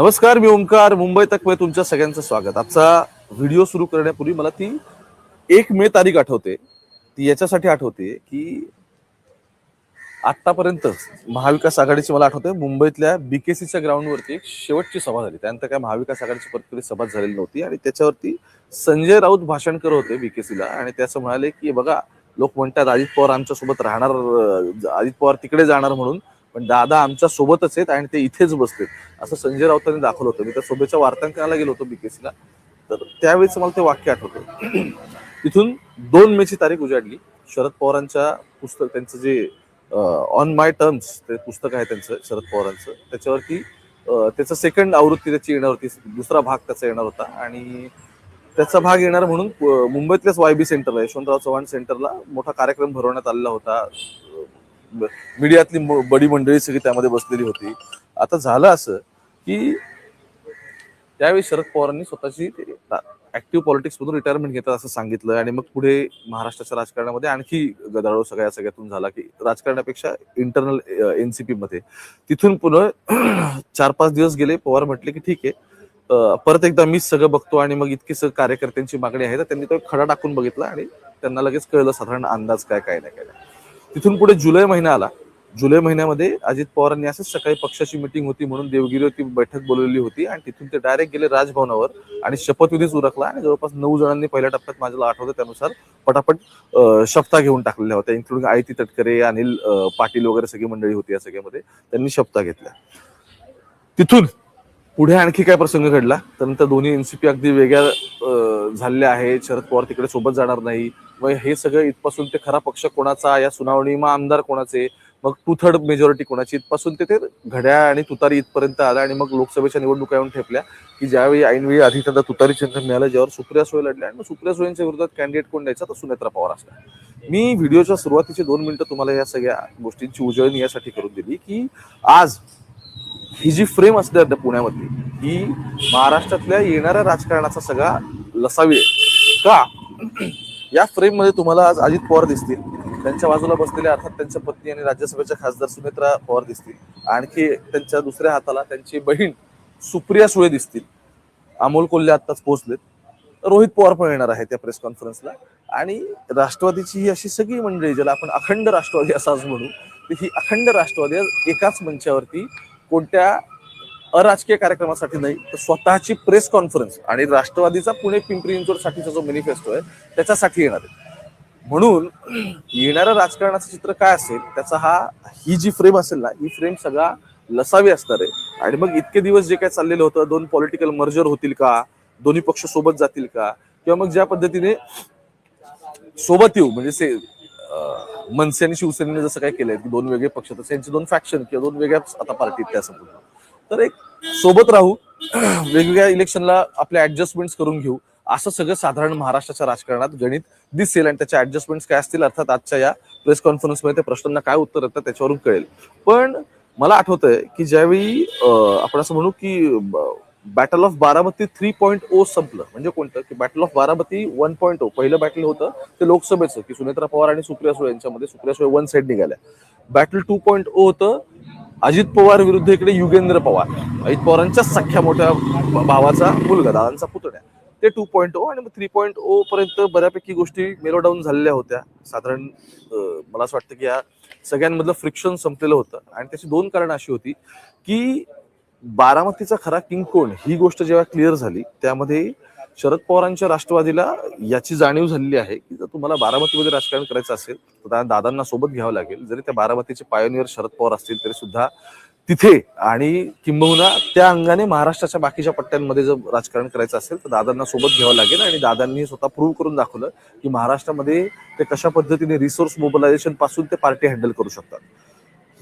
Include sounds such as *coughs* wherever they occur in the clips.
नमस्कार मी ओंकार मुंबई तकमध्ये तुमच्या सगळ्यांचं स्वागत. आजचा व्हिडिओ सुरू करण्यापूर्वी मला ती एक मे तारीख आठवते. ती याच्यासाठी आठवते की आतापर्यंत महाविकास आघाडीची मला आठवते मुंबईतल्या बीकेसीच्या ग्राउंडवरती एक शेवटची सभा झाली. त्यानंतर काय महाविकास आघाडीची परत सभा झालेली नव्हती आणि त्याच्यावरती संजय राऊत भाषण करत होते बीकेसीला आणि त्याचं म्हणाले की बघा लोक म्हणतात अजित पवार आमच्यासोबत राहणार अजित पवार तिकडे जाणार म्हणून पण दादा आमच्या सोबतच आहेत आणि ते इथेच बसलेत. असं संजय राऊतांनी दाखवलं होतं. मी त्या सोबतच्या वार्तांकनाला गेलो होतो बीकेसीला तर त्यावेळेस मला ते वाक्य आठवतं तिथून *clears throat* दोन मेची तारीख उजाडली. शरद पवारांच्या पुस्तक त्यांचं जे ऑन माय टर्म्स ते पुस्तक आहे त्यांचं शरद पवारांचं. त्याच्यावरती त्याचं सेकंड आवृत्ती त्याची येणार होती दुसरा भाग त्याचा येणार होता. आणि त्याचा भाग येणार म्हणून मुंबईतल्याच वाय बी सेंटरला यशवंतराव चव्हाण सेंटरला मोठा कार्यक्रम भरवण्यात आलेला होता. मीडियातली बडी मंडळी सगळी त्यामध्ये बसलेली होती. आता झालं असं की त्यावेळी शरद पवारांनी स्वतःची ऍक्टिव्ह पॉलिटिक्स मधून रिटायरमेंट घेतात असं सांगितलं आणि मग पुढे महाराष्ट्राच्या राजकारणामध्ये आणखी गदारोळ सगळ्या सगळ्यातून झाला की राजकारणापेक्षा इंटरनल एनसीपी मध्ये. तिथून पुन्हा *clears throat* चार पाच दिवस गेले पवार म्हटले की ठीक आहे परत एकदा मीच सगळं बघतो आणि मग इतकी सगळं कार्यकर्त्यांची मागणी आहे तर त्यांनी तो खडा टाकून बघितला आणि त्यांना लगेच कळलं साधारण अंदाज काय काय नाही काय तिथून पुढे जुलै महिना आला. जुलै महिन्यामध्ये अजित पवारांनी असंच सकाळी पक्षाची मिटिंग होती म्हणून देवगिरीवरती बैठक बोलवली होती आणि तिथून ते डायरेक्ट गेले राजभवनावर आणि शपथविधीच उरकला आणि जवळपास नऊ जणांनी पहिल्या टप्प्यात माझ्याला आठवतं त्यानुसार पटापट शपथा घेऊन टाकलेल्या होत्या इन्क्लुडिंग आयती तटकरे अनिल पाटील वगैरे सगळी मंडळी होती या सगळ्यामध्ये. त्यांनी शपथा घेतल्या. तिथून पुढे आणखी काय प्रसंग घडला? त्यानंतर दोन्ही एनसीपी अगदी वेगळ्या झालेल्या आहेत. शरद पवार तिकडे सोबत जाणार नाही. मग हे सगळं इथपासून ते खरा पक्ष कोणाचा या सुनावणी मग आमदार कोणाचे मग टू थर्ड मेजॉरिटी कोणाची इथपासून ते ते घड्याळ आणि तुतारी इथपर्यंत आला आणि मग लोकसभेच्या निवडणुका येऊन ठेपल्या की ज्यावेळी ऐनवेळी आधी त्यांना तुतारी चिन्ह मिळालं ज्यावर सुप्रिया सोय लढल्या आणि मग सुप्रिया सोयींच्या विरोधात कॅन्डिडेट कोण द्यायचा तर सुनेत्रा पवार असला मी व्हिडिओच्या सुरुवातीचे दोन मिनिटं तुम्हाला या सगळ्या गोष्टींची उजळणी यासाठी करून दिली की आज ही जी फ्रेम असते आता पुण्यामधली ही महाराष्ट्रातल्या येणाऱ्या राजकारणाचा सगळा लसावी आहे. का? या फ्रेममध्ये तुम्हाला आज अजित पवार दिसतील. त्यांच्या बाजूला बसलेले अर्थात त्यांच्या पत्नी आणि राज्यसभेच्या खासदार सुमित्रा पवार दिसतील. आणखी त्यांच्या दुसऱ्या हाताला त्यांची बहीण सुप्रिया सुळे दिसतील. अमोल कोल्हे आत्ताच पोहोचलेत. रोहित पवार पण येणार आहे त्या प्रेस कॉन्फरन्सला आणि राष्ट्रवादीची ही अशी सगळी मंडळी ज्याला आपण अखंड राष्ट्रवादी असं आज म्हणू ही अखंड राष्ट्रवादी एकाच मंचावरती कोणत्या अराजकीय कार्यक्रमासाठी नाही तर स्वतःची प्रेस कॉन्फरन्स आणि राष्ट्रवादीचा पुणे पिंपरी चिंचवड जो मेनिफेस्टो आहे त्याच्यासाठी येणार आहे. म्हणून येणाऱ्या राजकारणाचं चित्र काय असेल त्याचा हा ही जी फ्रेम असेल ना ही फ्रेम सगळा लसावी असणार आहे. आणि मग इतके दिवस जे काय चाललेलं होतं दोन पॉलिटिकल मर्जर होतील का दोन्ही पक्ष सोबत जातील का किंवा मग ज्या पद्धतीने सोबत येऊ म्हणजे से मनसे आणि शिवसेनेने जसं काय केलंय की दोन वेगळे पक्ष तसे यांचे दोन फॅक्शन किंवा दोन वेगळ्या आता पार्टी त्या समोर तर एक सोबत राहू *clears throat* वेगवेगळ्या इलेक्शनला आपल्या ऍडजस्टमेंट करून घेऊ असं सगळं साधारण महाराष्ट्राच्या राजकारणात गणित दिसेल आणि त्याच्या ऍडजस्टमेंट काय असतील अर्थात आजच्या या प्रेस कॉन्फरन्समध्ये त्या प्रश्नांना काय उत्तर येतं त्याच्यावरून कळेल. पण मला आठवतंय की ज्यावेळी आपण असं म्हणू की battle of Baramati three point O संपलं. म्हणजे कोणतं? की battle of Baramati one point O पहिलं बॅटल होतं ते लोकसभेचं की सुनेत्रा पवार आणि सुप्रिया सुळे यांच्यामध्ये सुप्रिया सुळे वन साईड निघाल्या. बॅटल टू पॉईंट ओ होतं अजित पवार विरुद्ध इकडे युगेंद्र पवार. अजित पवारांच्या सख्या मोठ्या भावाचा मुलगा दादांचा पुतण्या. ते टू पॉईंट ओ आणि मग थ्री पॉईंट ओ पर्यंत बऱ्यापैकी गोष्टी मेलो डाऊन झालेल्या होत्या. साधारण मला असं वाटतं की या सगळ्यांमधलं फ्रिक्शन संपलेलं होतं. आणि त्याची दोन कारणं अशी होती की बारामतीचा खरा किंग कोण? ही गोष्ट जेव्हा क्लिअर झाली त्यामध्ये शरद पवारांच्या राष्ट्रवादीला याची जाणीव झालेली आहे की जर तुम्हाला बारामतीमध्ये राजकारण करायचं असेल तर दादांना सोबत घ्यावं लागेल. जरी त्या बारामतीचे पायोनियर शरद पवार असतील तरी सुद्धा तिथे आणि किंबहुना त्या अंगाने महाराष्ट्राच्या बाकीच्या पट्ट्यांमध्ये जर राजकारण करायचं असेल तर दादांना सोबत घ्यावं लागेल आणि दादांनी स्वतः प्रूव्ह करून दाखवलं की महाराष्ट्रामध्ये ते कशा पद्धतीने रिसोर्स मोबिलायझेशनपासून ते पार्टी हँडल करू शकतात.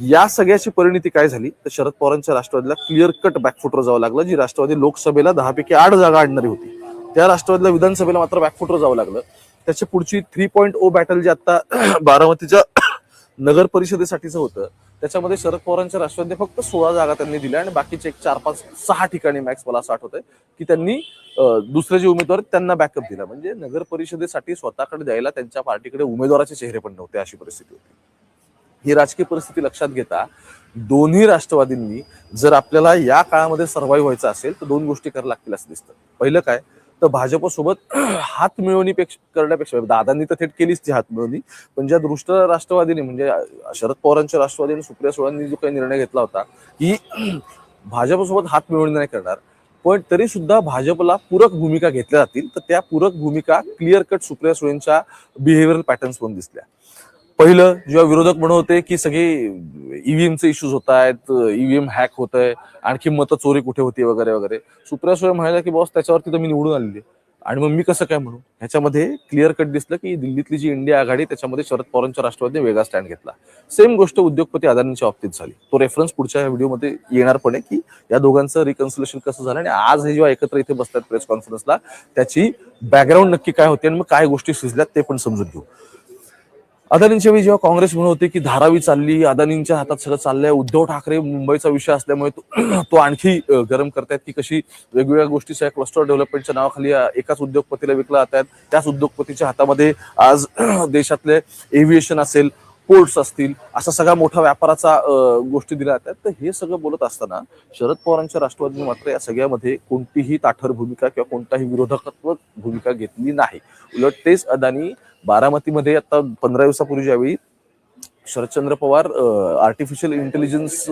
या सगळ्याची परिणिती काय झाली? तर शरद पवारांच्या राष्ट्रवादीला क्लिअर कट बॅकफुटवर जावं लागलं जी राष्ट्रवादी लोकसभेला दहापैकी आठ जागा आणणारी होती. त्या राष्ट्रवादीला विधानसभेला मात्र बॅकफुटवर जावं लागलं. त्याची पुढची थ्री पॉईंट ओ बॅटल जी आता *clears throat* बारामतीच्या *clears throat* नगर परिषदेसाठीचं होतं त्याच्यामध्ये शरद पवारांच्या राष्ट्रवादी फक्त सोळा जागा त्यांनी दिल्या आणि बाकीचे एक चार पाच सहा ठिकाणी मॅक्स मला असं आठवतंय की त्यांनी दुसरे जे उमेदवार त्यांना बॅकअप दिला. म्हणजे नगर परिषदेसाठी स्वतःकडे द्यायला त्यांच्या पार्टीकडे उमेदवाराचे चेहरे पण नव्हते अशी परिस्थिती होती. ही राजकीय परिस्थिती लक्षात घेता दोन्ही राष्ट्रवादींनी जर आपल्याला या काळामध्ये सर्व्हाइव्ह व्हायचं असेल तर दोन गोष्टी करायला लागतील असं दिसतं. पहिलं काय? तर भाजपसोबत *clears throat* हात मिळवणीपेक्षा करण्यापेक्षा दादांनी तर थेट केलीच ती हात मिळवणी पण ज्या दृष्ट राष्ट्रवादीने म्हणजे शरद पवारांच्या राष्ट्रवादीने सुप्रिया सुळांनी जो काही निर्णय घेतला होता की *clears throat* भाजपसोबत हात मिळवणी नाही करणार. पण तरी सुद्धा भाजपला पूरक भूमिका घेतल्या जातील. तर त्या पूरक भूमिका क्लिअर कट सुप्रिया सुळेंच्या बिहेव्हिअरल पॅटर्न्स पण दिसल्या. पहिलं जेव्हा विरोधक म्हणत होते की सगळे ईव्हीएमचे इश्यूज होत आहेत ईव्हीएम हॅक होत आहे आणखी मतं चोरी कुठे होती वगैरे वगैरे. सुप्रिया सुळे म्हणाल्या की बॉस त्याच्यावरती तर मी निवडून आलेली आणि मग मी कसं काय म्हणू? ह्याच्यामध्ये क्लिअर कट दिसलं की दिल्लीतली जी इंडिया आघाडी त्याच्यामध्ये शरद पवारांच्या राष्ट्रवादीने वेगळा स्टँड घेतला. सेम गोष्ट उद्योगपती अदानींच्या बाबतीत झाली. तो रेफरन्स पुढच्या व्हिडिओमध्ये येणार पण आहे की या दोघांचं रिकन्सिलेशन कसं झालं आणि आज हे जेव्हा एकत्र इथे बसतात प्रेस कॉन्फरन्सला त्याची बॅकग्राऊंड नक्की काय होती आणि मग काय गोष्टी शिजल्यात ते पण समजून घेऊ. अदानींच्या वेळी जेव्हा काँग्रेस म्हणत होते की धारावी चालली अदानींच्या हातात सगळं चाललंय उद्धव ठाकरे मुंबईचा विषय असल्यामुळे तो *clears throat* तो आणखी गरम करतायत की कशी वेगवेगळ्या गोष्टीच्या क्लस्टर डेव्हलपमेंटच्या नावाखाली एकाच उद्योगपतीला विकला जात आहेत त्याच उद्योगपतीच्या हातामध्ये आज *clears throat* देशातले एव्हिएशन असेल पोर्ट्स असतील असा सगळा मोठा व्यापाराचा गोष्टी दिल्या जातात. तर हे सगळं बोलत असताना शरद पवारांच्या राष्ट्रवादीने मात्र या सगळ्यामध्ये कोणतीही ताठर भूमिका किंवा कोणताही विरोधकात्मक भूमिका घेतली नाही. उलट तेच अदानी बारामतीमध्ये आता पंधरा दिवसापूर्वी ज्यावेळी शरदचंद्र पवार आर्टिफिशियल इंटेलिजन्स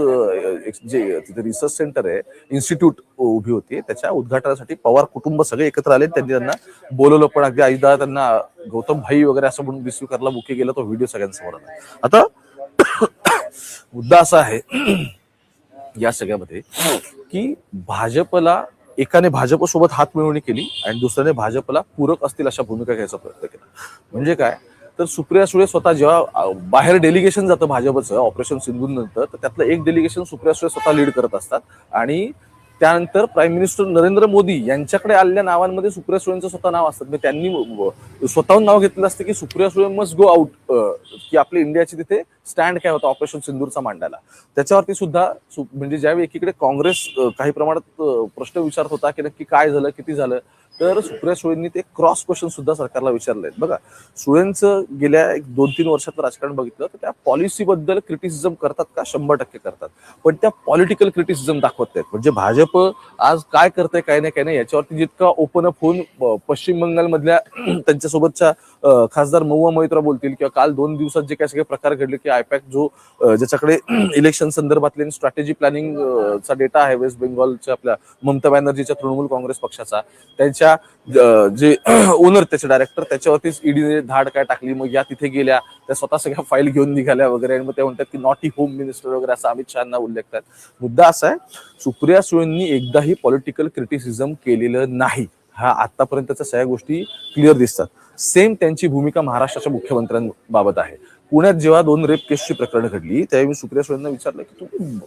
जे तिथे रिसर्च सेंटर आहे इन्स्टिट्यूट उभी होती. त्याच्या उद्घाटनासाठी पवार कुटुंब सगळे एकत्र आले. त्यांनी त्यांना बोलवलं पण. अगदी आईदा त्यांना गौतम भाई वगैरे असं म्हणून रिसिव्ह करायला मुख्य गेला तो व्हिडिओ सगळ्यांसमोर आला. आता *coughs* मुद्दा असा आहे *coughs* या सगळ्यामध्ये की भाजपला एकाने भाजपसोबत हात मिळवणी केली आणि दुसऱ्याने भाजपला पूरक असतील अशा भूमिका घ्यायचा प्रयत्न केला. म्हणजे काय? तर सुप्रिया सुळे स्वतः जेव्हा बाहेर डेलिगेशन जातं भाजपचं ऑपरेशन सिंधू नंतर तर त्यातलं एक डेलिगेशन सुप्रिया सुळे स्वतः लीड करत असतात. आणि त्यानंतर प्राईम मिनिस्टर नरेंद्र मोदी यांच्याकडे आलेल्या नावांमध्ये सुप्रिया सुळेंचं स्वतः नाव असतं. म्हणजे त्यांनी स्वतःहून नाव घेतलेलं असतं की Supriya Sule must go out की आपली इंडियाची तिथे स्टँड काय होता? ऑपरेशन सिंदूरचा मांडायला. त्याच्यावरती सुद्धा सु- म्हणजे ज्यावेळी एकीकडे काँग्रेस काही प्रमाणात प्रश्न विचारत होता की नक्की काय झालं किती झालं तर सुप्रिया सुळेंनी ते क्रॉस क्वेश्चन सुद्धा सरकारला विचारले बघा सुळेंचं गेल्या एक दोन तीन वर्षातलं राजकारण बघितलं तर त्या पॉलिसीबद्दल क्रिटिसिझम करतात का? शंभर टक्के करतात. पण त्या पॉलिटिकल क्रिटिसिझम दाखवत नाहीत. म्हणजे भाजप आज काय करतंय काय नाही काय नाही याच्यावरती जितका ओपन अप होऊन पश्चिम बंगालमधल्या *clears throat* त्यांच्यासोबतच्या खासदार महुआ मोहित्रा बोलतील किंवा काल दोन दिवसात जे काही सगळे प्रकार घडले की आयपॅक जो ज्याच्याकडे *clears throat* इलेक्शन संदर्भातले स्ट्रॅटेजी प्लॅनिंग चा डेटा आहे वेस्ट बेंगॉलच्या आपल्या ममता बॅनर्जीच्या तृणमूल काँग्रेस पक्षाचा त्यांच्या जे *clears throat* ओनर त्याचे डायरेक्टर त्याच्यावरतीच ईडीने धाड काय टाकली मग या तिथे गेल्या त्या स्वतः सगळ्या फाईल घेऊन निघाल्या वगैरे आणि मग ते म्हणतात की नॉटी होम मिनिस्टर वगैरे असं अमित शहाना उल्लेख करतात. मुद्दा असा आहे सुप्रिया त्यांनी एकदाही पॉलिटिकल क्रिटिसिझम केलेलं नाही. हा आतापर्यंतच्या सगळ्या गोष्टी क्लिअर दिसतात. सेम त्यांची भूमिका महाराष्ट्राच्या मुख्यमंत्र्यांबाबत आहे. पुण्यात जेव्हा दोन रेप केसची प्रकरणं घडली त्यावेळी मी सुप्रिया सुळेंना विचारलं की तुम्ही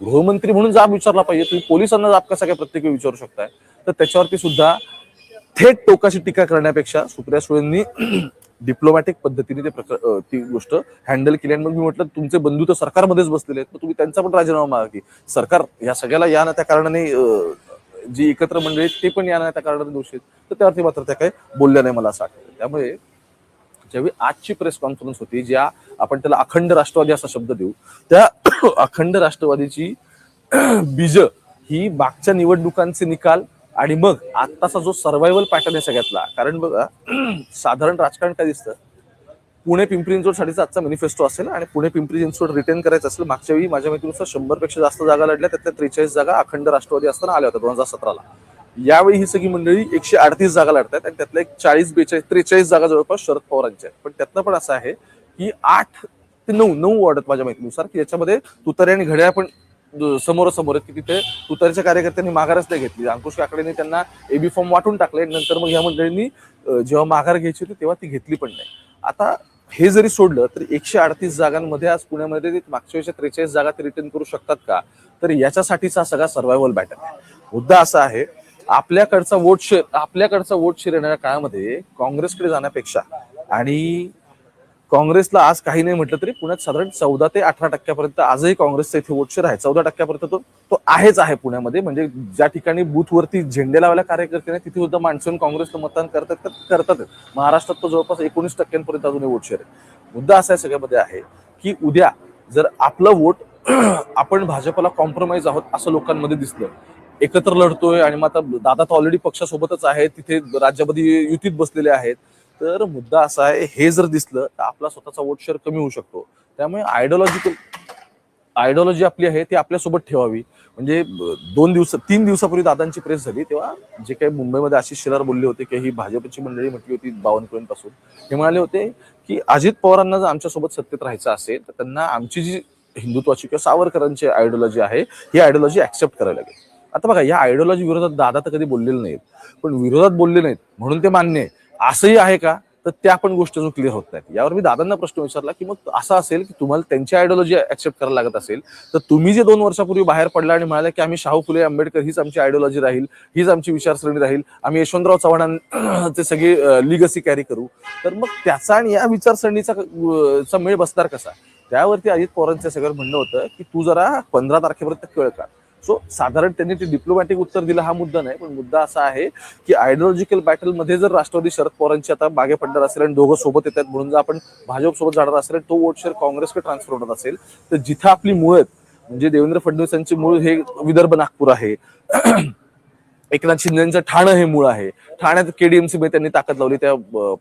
गृहमंत्री म्हणून जाब विचारला पाहिजे तुम्ही पोलिसांना जाब कसा काय प्रत्येक वेळी विचारू शकताय? तर त्याच्यावरती सुद्धा थेट टोकाची टीका करण्यापेक्षा सुप्रिया सुळेंनी डिप्लोमॅटिक पद्धतीने ते प्रकार ती गोष्ट हँडल केली. आणि मग मी म्हटलं तुमचे बंधू तर सरकारमध्येच बसलेले आहेत. मग तुम्ही त्यांचा पण राजीनामा मागा की सरकार या सगळ्याला या ना त्या कारणाने जी एकत्र मंडळी ते पण या ना त्या कारणाने दोषी आहेत. तर त्यावरती मात्र त्या काही बोलल्या नाही मला असं वाटतं. त्यामुळे ज्यावेळी आजची प्रेस कॉन्फरन्स होती ज्या आपण त्याला अखंड राष्ट्रवादी असा शब्द देऊ त्या अखंड राष्ट्रवादीची *clears throat* बीज ही मागच्या निवडणुकांचे निकाल आणि मग आत्ताचा जो सर्व्हायवल पॅटर्न आहे सगळ्यातला कारण बघा *clears throat* साधारण राजकारण काय दिसतं? पुणे पिंपरी चिंचवड आजचा मॅनिफेस्टो असेल आणि पुणे पिंपरी चिंचवड रिटर्न करायचं असेल मागच्या वेळी माझ्या माहितीनुसार शंभरपेक्षा जास्त जागा लढल्या त्यातल्या त्रेचाळीस जागा अखंड राष्ट्रवादी असताना आल्या होत्या दोन हजार सतराला. यावेळी ही सगळी मंडळी एकशे अडतीस जागा लढतात आणि त्यातल्या एक चाळीस बेचाळीस त्रेचाळीस जागा जवळपास शरद पवारांच्या आहेत. पण त्यातनं पण असं आहे की आठ ते नऊ नऊ वॉर्ड आहेत माझ्या माहितीनुसार की याच्यामध्ये तुतारे आणि घड्याळ पण समोरासमोर आहेत की तिथे तुतारीच्या कार्यकर्त्यांनी माघारच नाही घेतली. अंकुश काकडेने त्यांना एबी फॉर्म वाटून टाकले. नंतर मग या मंडळींनी जेव्हा माघार घ्यायची होती तेव्हा ती घेतली पण नाही. आता हे जरी सोडलं तर एकशे अडतीस जागांमध्ये आज पुण्यामध्ये मागच्या वेळेच्या त्रेचाळीस जागा ते रिटर्न करू शकतात का? तर याच्यासाठीचा सगळा सर्व्हायवल बॅटन आहे. मुद्दा असा आहे आपल्याकडचा वोट शेअर आपल्याकडचा वोट शेअर येणाऱ्या काळामध्ये काँग्रेसकडे जाण्यापेक्षा आणि काँग्रेसला आज काही नाही म्हटलं तरी पुण्यात साधारण चौदा ते अठरा टक्क्यापर्यंत आजही काँग्रेसचा इथे वोटशेअर आहे. चौदा टक्क्यापर्यंत तो तो आहेच आहे पुण्यामध्ये. म्हणजे ज्या ठिकाणी बूथवरती झेंडे लावायला कार्यकर्ते नाही तिथे सुद्धा माणसं काँग्रेसला मतदान करतात तर करतात. महाराष्ट्रात तो जवळपास एकोणीस टक्क्यांपर्यंत अजूनही वोटशेअर आहे. मुद्दा असा आहे सगळ्यामध्ये आहे की उद्या जर आपलं वोट *clears throat* आपण भाजपला कॉम्प्रोमाइज आहोत असं लोकांमध्ये दिसलं एकत्र लढतोय आणि मग आता दादा तर ऑलरेडी पक्षासोबतच आहेत तिथे राज्यामध्ये युतीत बसलेले आहेत तर मुद्दा असा आहे हे जर दिसलं तर आपला स्वतःचा वोट शेअर कमी होऊ शकतो. त्यामुळे आयडिओलॉजिकल आयडिओलॉजी आपली आहे ती आपल्यासोबत ठेवावी. म्हणजे दोन दिवस तीन दिवसापूर्वी दादांची प्रेस झाली तेव्हा जे काही मुंबईमध्ये आशिष शेलार बोलले होते की ही भाजपची मंडळी म्हटली होती बावनकुळेंपासून हे म्हणाले होते की अजित पवारांना जर आमच्यासोबत सत्तेत राहायचं असेल तर त्यांना आमची जी हिंदुत्वाची किंवा सावरकरांची आयडिओलॉजी आहे ही आयडिओलॉजी ऍक्सेप्ट करावी लागेल. आता बघा या आयडिओलॉजी विरोधात दादा तर कधी बोललेले नाहीत पण विरोधात बोलले नाहीत म्हणून ते मान्य आहे. असंही आहे का? तर त्या पण गोष्टी अजून क्लिअर होत नाहीत. यावर मी दादांना प्रश्न विचारला की मग असं असेल की तुम्हाला त्यांची आयडिओलॉजी ऍक्सेप्ट करायला लागत असेल तर तुम्ही जे दोन वर्षापूर्वी बाहेर पडला आणि म्हणाले की आम्ही शाहू फुले आंबेडकर हीच आमची आयडिओलॉजी राहील हीच आमची विचारसरणी राहील आम्ही यशवंतराव चव्हाणांचे सगळी लिगसी कॅरी करू तर मग त्याचा आणि या विचारसरणीचा मेळ बसणार कसा? त्यावरती अजित पवारांचं सगळं म्हणणं होतं की तू जरा पंधरा तारखेपर्यंत कळ का सो साधारण त्यांनी ते डिप्लोमॅटिक उत्तर दिलं हा मुद्दा नाही पण मुद्दा असा आहे की आयडिओलॉजिकल बॅटलमध्ये जर राष्ट्रवादी शरद पवारांची आता मागे पडणार असेल आणि दोघं सोबत येतात म्हणून जर आपण भाजपसोबत जाणार असेल तो वोट शेअर काँग्रेसकडे ट्रान्सफर होणार असेल तर जिथं आपली मुळ आहेत म्हणजे देवेंद्र फडणवीसांची मूळ हे विदर्भ नागपूर आहे. एकनाथ शिंदेचं ठाणं हे मूळ आहे. ठाण्यात केडीएमसी मध्ये त्यांनी ताकद लावली त्या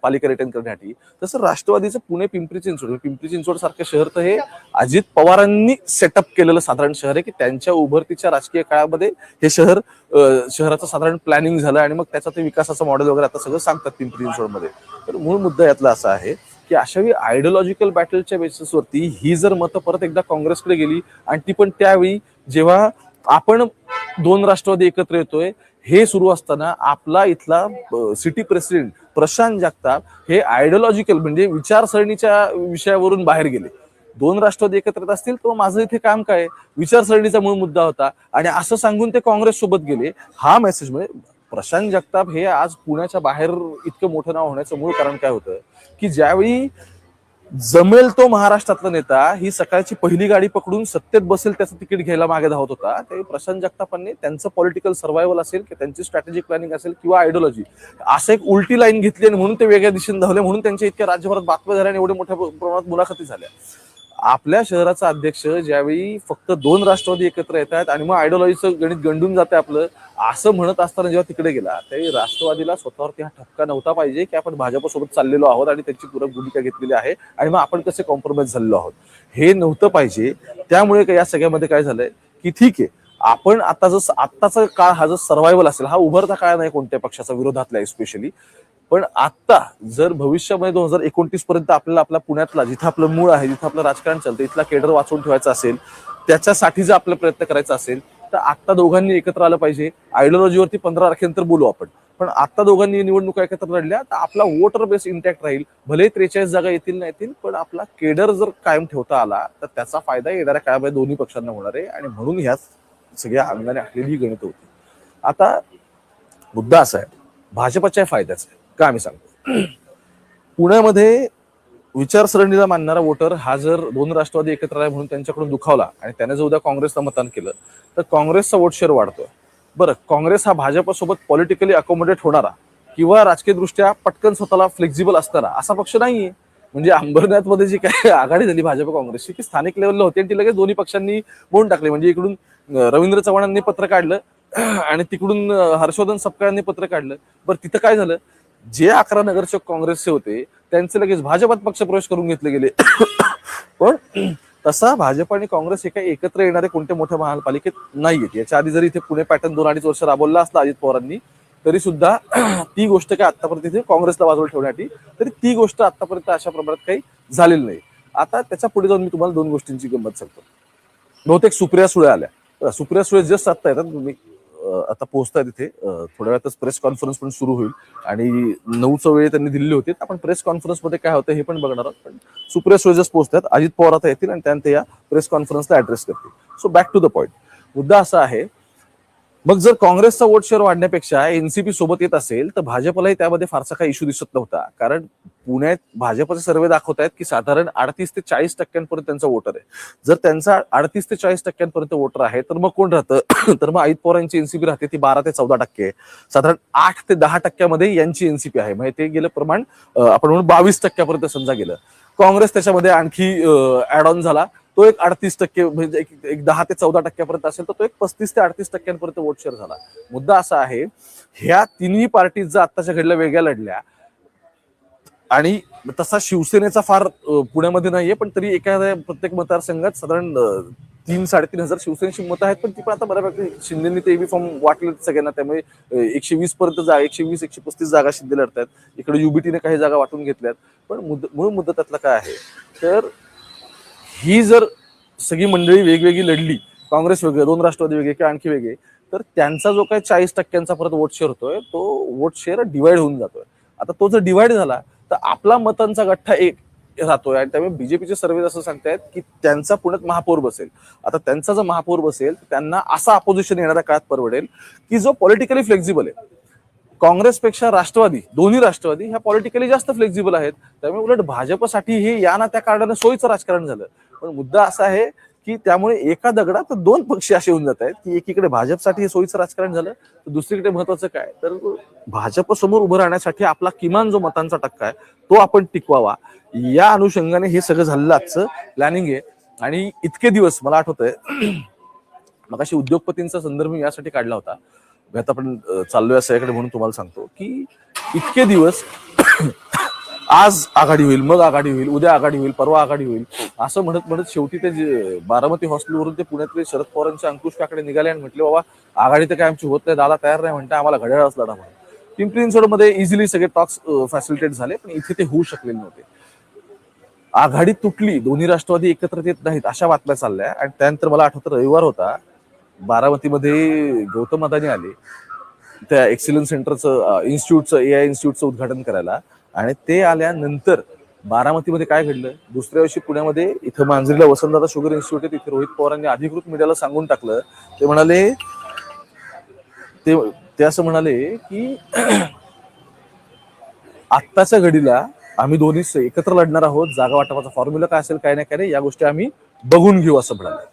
पालिका रिटर्न करण्यासाठी. तसं राष्ट्रवादीचं पुणे पिंपरी चिंचवड म्हणजे पिंपरी चिंचवड सारखं शहर तर हे अजित पवारांनी सेटअप केलेलं साधारण शहर आहे की त्यांच्या उभरतीच्या राजकीय काळामध्ये हे शहर शहराचं साधारण प्लॅनिंग झालं आणि मग त्याचा ते विकासाचं मॉडेल वगैरे आता सगळं सांगतात पिंपरी चिंचवडमध्ये. तर मूळ मुद्दा यातला असा आहे की अशावेळी आयडिओलॉजिकल बॅटलच्या बेसिसवरती ही जर मतं परत एकदा काँग्रेसकडे गेली आणि ती पण त्यावेळी जेव्हा आपण दोन राष्ट्रवादी एकत्र येतोय हे सुरू असताना आपला इथला सिटी प्रेसिडेंट प्रशांत जगताप हे आयडिओलॉजिकल म्हणजे विचारसरणीच्या विषयावरून बाहेर गेले. दोन राष्ट्रवादी एकत्रित असतील तर माझं इथे काम काय? विचारसरणीचा मूळ मुद्दा होता आणि असं सांगून ते काँग्रेस सोबत गेले. हा मेसेज म्हणजे प्रशांत जगताप हे आज पुण्याच्या बाहेर इतकं मोठं नाव होण्याचं मूळ कारण काय होतं? की ज्यावेळी जमेल तो महाराष्ट्रातला नेता ही सकाळची पहिली गाडी पकडून सत्तेत बसेल त्याचं तिकीट घ्यायला मागे धावत होता. त्यावेळी प्रशांत जगतापांनी त्यांचं पॉलिटिकल सर्व्हायवल असेल की त्यांची स्ट्रॅटेजिक प्लॅनिंग असेल किंवा आयडिओलॉजी असं एक उलटी लाईन घेतली आणि म्हणून ते वेगळ्या दिशेने धावले म्हणून त्यांच्या इतक्या राज्यभरात बातम्या झाल्या आणि एवढ्या मोठ्या प्रमाणात मुलाखती झाल्या. आपल्या शहराचा अध्यक्ष ज्यावेळी फक्त दोन राष्ट्रवादी एकत्र येतात आणि मग आयडिओलॉजीचं गणित गंडून जाते आपलं असं म्हणत असताना जेव्हा तिकडे गेला त्यावेळी राष्ट्रवादीला स्वतःवरती हा ठपका नव्हता पाहिजे की आपण भाजपसोबत चाललेलो आहोत आणि त्यांची पूरक भूमिका घेतलेली आहे आणि मग आपण कसे कॉम्प्रोमाइज झालेलो आहोत. हे नव्हतं पाहिजे. त्यामुळे या सगळ्यामध्ये काय झालंय की ठीक आहे आपण आता जस आत्ताचा काळ हा जो सर्व्हायवल असेल हा उभरता काळ नाही कोणत्या पक्षाचा विरोधातला स्पेशली पण आता जर भविष्यामध्ये दोन हजार एकोणतीस पर्यंत आपल्याला आपला पुण्यातला जिथं आपलं मूळ आहे जिथं आपलं राजकारण चालतं इथला केडर वाचवून ठेवायचा असेल त्याच्यासाठी जर आपला प्रयत्न करायचा असेल तर आत्ता दोघांनी एकत्र आलं पाहिजे. आयडिओलॉजीवरती पंधरा तारखेनंतर बोलू आपण. पण आता दोघांनी निवडणुका एकत्र लढल्या तर आपला वोटर बेस इंटॅक्ट राहील. भले त्रेचाळीस जागा येतील नाही येतील पण आपला केडर जर कायम ठेवता आला तर त्याचा फायदा येणाऱ्या काळामध्ये दोन्ही पक्षांना होणार आहे. आणि म्हणून ह्या सगळ्या अंगाने आखलेली ही गणित होती. आता मुद्दा असा आहे. भाजपच्या फायद्याचा आहे. का आम्ही सांगतो पुण्यामध्ये विचारसरणीला मानणारा वोटर हा जर दोन राष्ट्रवादी एकत्र आहे म्हणून त्यांच्याकडून दुखावला आणि त्याने जर उद्या काँग्रेसला मतदान केलं तर काँग्रेसचा वोट शेअर वाढतोय. बरं काँग्रेस हा भाजपसोबत पॉलिटिकली अकोमोडेट होणारा किंवा राजकीय दृष्ट्या पटकन स्वतःला फ्लेक्झिबल असणारा असा पक्ष नाहीये. म्हणजे अंबरनाथमध्ये जी काय आघाडी झाली भाजप काँग्रेसची ती स्थानिक लेवलला होती आणि ती लगेच दोन्ही पक्षांनी मोडून टाकली. म्हणजे इकडून रवींद्र चव्हाणांनी पत्र काढलं *clears throat* आणि तिकडून हर्षवर्धन सपकाळांनी पत्र काढलं. बरं तिथं काय झालं? जे अकरा नगरसेवक काँग्रेसचे होते त्यांचे लगेच भाजपात पक्षप्रवेश करून घेतले गेले. *coughs* पण तसा भाजप आणि काँग्रेस हे काही एकत्र येणारे कोणत्या मोठ्या महापालिकेत नाहीयेत. याच्या आधी जरी इथे पुणे पॅटर्न दोन अडीच वर्ष राबवला असला अजित पवारांनी तरी सुद्धा *coughs* ती गोष्ट काय आतापर्यंत इथे काँग्रेसला बाजूला ठेवण्यासाठी तरी ती गोष्ट आतापर्यंत अशा प्रमाणात काही झालेली नाही. आता त्याच्या पुढे जाऊन मी तुम्हाला दोन गोष्टींची गंमत सांगतो. बहुतेक सुप्रिया सुळे आल्या. सुप्रिया सुळे जस्ट आत्ता येतात तुम्ही आता पोहोचतात तिथे थोड्या वेळातच प्रेस कॉन्फरन्स पण सुरू होईल. आणि नऊचा वेळ त्यांनी दिलेली होती. आपण प्रेस कॉन्फरन्समध्ये काय होतं हे पण बघणार आहोत. पण सुप्रिया सुळे पोहोचतात अजित पवार आता येतील आणि त्यानंतर या प्रेस कॉन्फरन्सला ऍड्रेस करतील. So back to the point मुद्दा असा आहे मग जर काँग्रेसचा वोट शेअर वाढण्यापेक्षा एनसीपी सोबत येत असेल तर भाजपलाही त्यामध्ये फारसा काही इश्यू दिसत नव्हता. कारण पुण्यात भाजपचे सर्वे दाखवत आहेत की साधारण अडतीस ते चाळीस टक्क्यांपर्यंत त्यांचा वोटर आहे. जर त्यांचा अडतीस ते चाळीस टक्क्यांपर्यंत वोटर आहे तर मग कोण राहतं? *coughs* तर मग अजित पवारांची एनसीपी राहते ती बारा ते चौदा टक्के साधारण आठ ते दहा टक्क्यामध्ये यांची एनसीपी आहे. म्हणजे ते गेलं प्रमाण आपण म्हणून बावीस टक्क्यापर्यंत समजा गेलं. काँग्रेस त्याच्यामध्ये आणखी ऍड ऑन झाला. तो एक अडतीस टक्के म्हणजे एक- एक दहा ते चौदा टक्क्यापर्यंत असेल तर तो एक पस्तीस ते अडतीस टक्क्यांपर्यंत वोट शेअर झाला. मुद्दा असा आहे ह्या तिन्ही पार्टीज जर आत्ताच्या घडल्या वेगळ्या लढल्या आणि तसा शिवसेनेचा फार पुण्यामध्ये नाहीये पण तरी एखाद्या प्रत्येक मतदारसंघात साधारण तीन साडेतीन हजार शिवसेनेची मतं आहेत पण ती पण आता बऱ्यापैकी शिंदेनी ते बी फॉर्म वाटले सगळ्यांना त्यामुळे एकशे वीस पर्यंत जागा एकशे वीस एकशे पस्तीस जागा शिंदे लढतात इकडे युबीटीने काही जागा वाटून घेतल्यात. पण मुद्दा मूळ मुद्दा त्यातला काय आहे? तर ही जर सगळी मंडळी वेगवेगळी लढली काँग्रेस वेगळे दोन राष्ट्रवादी वेगळे किंवा आणखी वेगळे तर त्यांचा जो काही चाळीस टक्क्यांचा परत वोट शेअर होतोय तो वोट शेअर डिवाइड होऊन जातोय. आता तो जर डिवाइड झाला तर आपला मतांचा गठ्ठा एक राहतोय आणि त्यामुळे बीजेपीचे सर्वे असं सांगतायत की त्यांचा पुण्यात महापौर बसेल. आता त्यांचा जर महापौर बसेल त्यांना असा अपोजिशन येणाऱ्या काळात परवडेल की जो पॉलिटिकली फ्लेक्झिबल आहे. काँग्रेसपेक्षा राष्ट्रवादी दोन्ही राष्ट्रवादी ह्या पॉलिटिकली जास्त फ्लेक्झिबल आहेत. त्यामुळे उलट भाजपसाठी हे या ना त्या कारणाने सोयीचं राजकारण झालं. पण मुद्दा असा आहे की त्यामुळे एका दगडात दोन पक्ष असे होऊन जात आहेत की एकीकडे भाजपसाठी हे सोयीचं राजकारण झालं तर दुसरीकडे महत्वाचं काय? तर भाजप समोर उभं राहण्यासाठी आपला किमान जो मतांचा टक्का आहे तो आपण टिकवावा. या अनुषंगाने हे सगळं झालेलं आजचं प्लॅनिंग आहे. आणि इतके दिवस मला आठवतंय मग अशी उद्योगपतींचा संदर्भ मी यासाठी काढला होता. आता आपण चाललोय असं याकडे म्हणून तुम्हाला सांगतो की इतके दिवस आज आघाडी होईल मग आघाडी होईल उद्या आघाडी होईल परवा आघाडी होईल. असं म्हणत म्हणत शेवटी ते बारामती हॉस्टेलवरून ते पुण्यातले शरद पवारांचे अंकुश काकडे निघाले आणि म्हटले बाबा आघाडी तर काय आमची होत नाही दादा तयार नाही म्हणता आम्हाला घड्याळच लढा म्हणून. पिंपरी चिंचवडमध्ये इझिली सगळे टॉक्स फॅसिलिटेट झाले पण इथे ते होऊ शकलेले नव्हते. आघाडी तुटली दोन्ही राष्ट्रवादी एकत्र येत नाहीत अशा बातम्या चालल्या. आणि त्यानंतर मला आठवतं रविवार होता बारामतीमध्ये गौतम अदानी आले. त्या एक्सिलन्स सेंटरचं इन्स्टिट्यूटचं ए आय इन्स्टिट्यूटचं उद्घाटन करायला. आणि ते आल्यानंतर बारामतीमध्ये काय घडलं? दुसऱ्या वर्षी पुण्यामध्ये इथं मांजरीला वसंतदादा शुगर इन्स्टिट्यूट आहे तिथे रोहित पवारांनी अधिकृत मीडियाला सांगून टाकलं. ते म्हणाले ते ते असं म्हणाले की *clears throat* आत्ताच्या घडीला आम्ही दोन्ही एकत्र लढणार आहोत जागा वाटपाचा फॉर्म्युला काय असेल काय नाही काय नाही या गोष्टी आम्ही बघून घेऊ असं म्हणाले.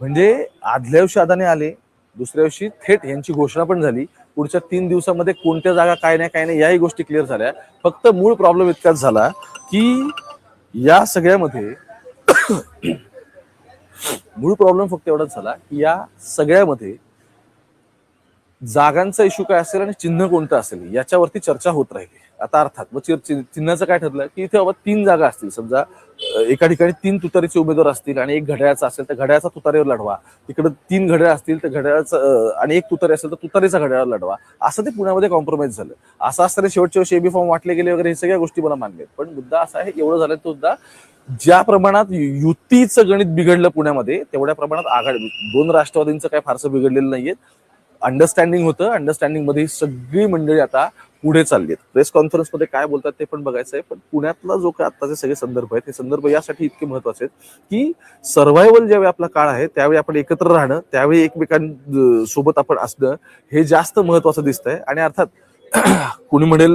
म्हणजे आदल्या दिवशी अदाने आले दुसऱ्या दिवशी थेट यांची घोषणा पण झाली. पुढच्या तीन दिवसामध्ये कोणत्या जागा काय नाही काय नाही याही गोष्टी क्लिअर झाल्या. फक्त मूळ प्रॉब्लेम इतकाच झाला की या सगळ्यामध्ये *coughs* मूळ प्रॉब्लेम फक्त एवढाच झाला की या सगळ्यामध्ये जागांचा इश्यू काय असेल आणि चिन्ह कोणतं असेल याच्यावरती चर्चा होत राहिली. आता अर्थात मग चिन्हाचं काय ठरलं की इथे बाबा तीन जागा असतील. समजा एका ठिकाणी तीन तुतारीचे उमेदवार असतील आणि एक घड्याळाचा असेल तर घड्याळाचा तुतारीवर लढवा. तिकडे तीन घड्याळ असतील तर घड्याळाचा आणि एक तुतारी असेल तर तुतारीचा घड्याळ लढवा. असं ते पुण्यामध्ये कॉम्प्रोमाइज झालं. असं असताना शेवटच्या वर्षी एबी फॉर्म वाटले गेले वगैरे हे सगळ्या गोष्टी मला मान्य आहेत. पण मुद्दा असा आहे एवढं झालं तो सुद्धा ज्या प्रमाणात युतीचं गणित बिघडलं पुण्यामध्ये तेवढ्या प्रमाणात आघाडी दोन राष्ट्रवादींचं काय फारसं बिघडलेलं नाहीये. अंडरस्टँडिंग होतं. अंडरस्टँडिंगमध्ये सगळी मंडळी आता पुढे चालली आहेत प्रेस कॉन्फरन्समध्ये काय बोलतात ते पण बघायचं आहे पण पुण्यातला जो काय आताचे सगळे संदर्भ आहेत हे संदर्भ यासाठी इतके महत्त्वाचे आहेत की सर्व्हायवल ज्यावेळी आपला काळ आहे त्यावेळी आपण एकत्र राहणं त्यावेळी एकमेकांसोबत आपण असणं हे जास्त महत्वाचं दिसतंय. आणि अर्थात *clears throat* कोणी म्हणेल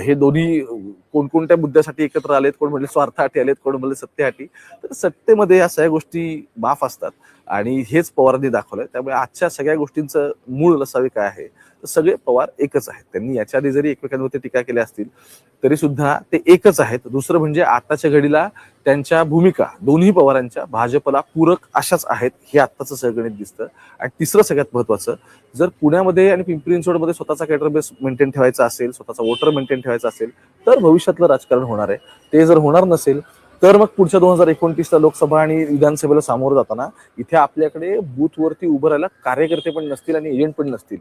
हे दोन्ही कोणकोणत्या मुद्द्यासाठी एकत्र आलेत कोण म्हणेल स्वार्थासाठी आलेत कोण म्हणेल सत्तेसाठी तर सत्तेमध्ये या सगळ्या गोष्टी माफ असतात. आणि हेच पवारांनी दाखवलंय. त्यामुळे आजच्या सगळ्या गोष्टींचं मूळ लसावे काय आहे? तर सगळे पवार एकच आहेत. त्यांनी याच्या आधी जरी एकमेकांवरती टीका केल्या असतील तरी सुद्धा ते एकच आहेत. दुसरं म्हणजे आताच्या घडीला त्यांच्या भूमिका दोन्ही पवारांच्या भाजपला पूरक अशाच आहेत हे आत्ताचं सगळं दिसतं. आणि तिसरं सगळ्यात महत्वाचं जर पुण्यामध्ये आणि पिंपरी चिंचवडमध्ये स्वतःचा कॅटर बेस मेंटेन ठेवायचा असेल स्वतःचा वोटर मेंटेन ठेवायचा असेल तर भविष्यातलं राजकारण होणार आहे. ते जर होणार नसेल तर मग पुढच्या दोन हजार एकोणतीसला लोकसभा आणि विधानसभेला सामोरं जाताना इथे आपल्याकडे बूथवरती उभं राहायला कार्यकर्ते पण नसतील आणि एजंट पण नसतील.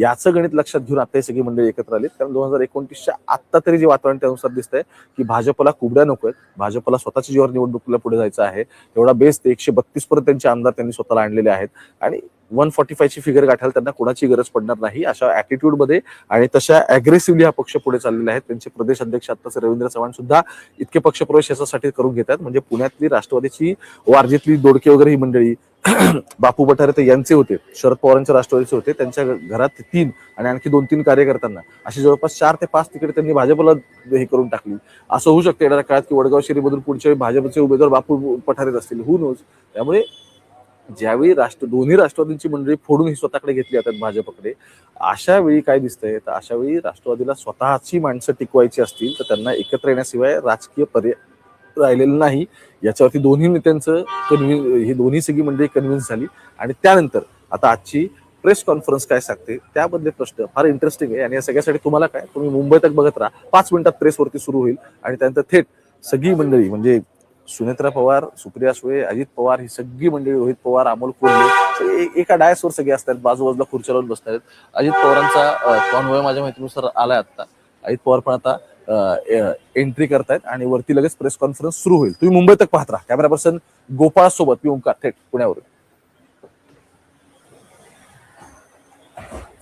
याचं गणित लक्षात घेऊन आता हे सगळी मंडळी एकत्र आलीत. कारण दोन हजार एकोणतीसच्या आत्ता तरी जे वातावरण त्यानुसार दिसतंय की भाजपला कुबड्या नको आहेत. भाजपला स्वतःच्या जीवावर निवडणुकीला पुढे जायचं आहे. एवढा बेस्ट एकशे बत्तीस पर्यंत त्यांचे आमदार त्यांनी स्वतःला आणलेले आहेत. आणि वन फॉर्टी फायची फिगर गाठायला त्यांना कोणाची गरज पडणार नाही. अशा ऍटिट्यूडमध्ये आणि तशा अग्रेसिव्हली हा पक्ष पुढे चाललेला आहे. त्यांचे प्रदेश अध्यक्ष आत्ताच रवींद्र चव्हाण सुद्धा इतके पक्षप्रवेश याच्यासाठी करून घेतात म्हणजे पुण्यातली राष्ट्रवादीची वारजीतली दोडके वगैरे ही मंडळी *clears throat* बापू पठारे तर यांचे होते. शरद पवारांच्या राष्ट्रवादीचे होते. त्यांच्या घरात तीन आणि आणखी दोन तीन कार्यकर्त्यांना. अशी जवळपास चार ते पाच तिकडे त्यांनी भाजपला हे करून टाकली. असं होऊ शकतं येणाऱ्या काळात की वडगाव शिरीमधून पुढच्या वेळी भाजपचे उमेदवार बापू पठारेच असतील. हु नोज त्यामुळे ज्यावेळी राष्ट्र दोन्ही राष्ट्रवादींची मंडळी फोडून ही स्वतःकडे घेतली जातात भाजपकडे अशा वेळी काय दिसतंय? तर अशा वेळी राष्ट्रवादीला स्वतःची माणसं टिकवायची असतील तर त्यांना एकत्र येण्याशिवाय राजकीय पर्याय राहिलेलं नाही. याच्यावरती दोन्ही नेत्यांचं कन्व्हिन ही दोन्ही सगळी मंडळी कन्व्हिन्स झाली. आणि त्यानंतर आता आजची प्रेस कॉन्फरन्स काय सांगते त्याबद्दल प्रश्न फार इंटरेस्टिंग आहे. आणि या सगळ्यासाठी तुम्हाला काय? तुम्ही मुंबई तक बघत राहा. पाच मिनिटात प्रेसवरती सुरू होईल. आणि त्यानंतर थेट सगळी मंडळी म्हणजे सुनेत्रा पवार सुप्रिया सुळे अजित पवार ही सगळी मंडळी रोहित पवार अमोल कोल्हे सगळे एका डायसवर सगळे असतात बाजूबाजूला खुर्च्या लावून बसतात अजित पवारांचा कॉन्वॉय माझ्या माहितीनुसार आलाय आता अजित पवार पण आता एंट्री करतायत आणि वरती लगेच प्रेस कॉन्फरन्स सुरू होईल. तुम्ही मुंबई तक पाहत राहा. कॅमेरा पर्सन गोपाळ सोबत मी ओंकार थेट पुण्यावर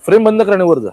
फ्रेम बंद करण्यावर जा.